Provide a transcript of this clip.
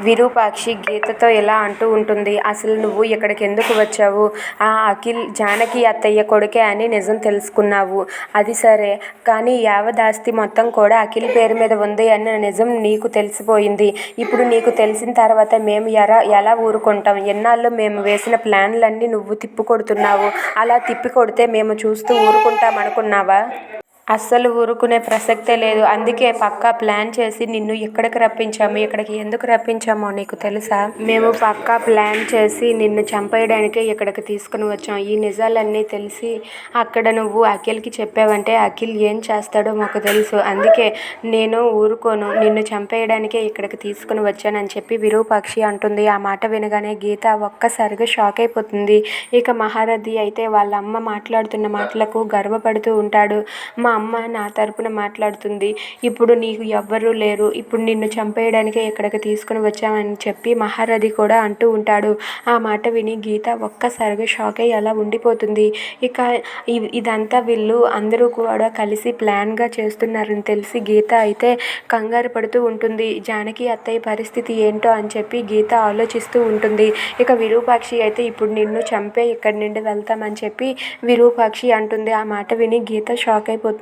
విరూపాక్షి గీతతో ఇలా అంటూ ఉంటుంది అసలు నువ్వు ఇక్కడికి ఎందుకు వచ్చావు? ఆ అఖిల్ జానకి అత్తయ్య కొడుకే అని నిజం తెలుసుకున్నావు. అది సరే కానీ యావదాస్తి మొత్తం కూడా అఖిల్ పేరు మీద ఉంది అన్న నిజం నీకు తెలిసిపోయింది. ఇప్పుడు నీకు తెలిసిన తర్వాత మేము ఎరా ఎలా ఊరుకుంటాం? ఎన్నాళ్ళు మేము వేసిన ప్లాన్లన్నీ నువ్వు తిప్పికొడుతున్నావు. అలా తిప్పికొడితే మేము చూస్తూ ఊరుకుంటాం అనుకున్నావా? అస్సలు ఊరుకునే ప్రసక్తే లేదు. అందుకే పక్కా ప్లాన్ చేసి నిన్ను ఎక్కడికి రప్పించాము ఇక్కడికి ఎందుకు రప్పించామో నీకు తెలుసా? మేము పక్కా ప్లాన్ చేసి నిన్ను చంపేయడానికే ఇక్కడికి తీసుకుని వచ్చాం. ఈ నిజాలన్నీ తెలిసి అక్కడ నువ్వు అఖిల్కి చెప్పావంటే అఖిల్ ఏం చేస్తాడో మాకు తెలుసు. అందుకే నేను ఊరుకోను. నిన్ను చంపేయడానికే ఇక్కడికి తీసుకుని వచ్చానని చెప్పి విరూపాక్షి అంటుంది. ఆ మాట వినగానే గీత ఒక్కసారిగా షాక్ అయిపోతుంది. ఇక మహారథి అయితే వాళ్ళ అమ్మ మాట్లాడుతున్న మాటలకు గర్వపడుతూ ఉంటాడు. మా అమ్మ నా తరపున మాట్లాడుతుంది. ఇప్పుడు నీకు ఎవ్వరూ లేరు. ఇప్పుడు నిన్ను చంపేయడానికే ఇక్కడికి తీసుకుని వచ్చామని చెప్పి మహారథి కూడా అంటూ ఉంటాడు. ఆ మాట విని గీత ఒక్కసారిగా షాక్ అయ్యి అలా ఉండిపోతుంది. ఇక ఇ- ఇదంతా వీళ్ళు అందరూ కూడా కలిసి ప్లాన్గా చేస్తున్నారని తెలిసి గీత అయితే కంగారు పడుతూ ఉంటుంది. జానకి అత్తయ్య పరిస్థితి ఏంటో అని చెప్పి గీత ఆలోచిస్తూ ఉంటుంది. ఇక విరూపాక్షి అయితే ఇప్పుడు నిన్ను చంపే ఇక్కడి నుండి వెళ్తామని చెప్పి విరూపాక్షి అంటుంది. ఆ మాట విని గీత షాక్ అయిపోతుంది.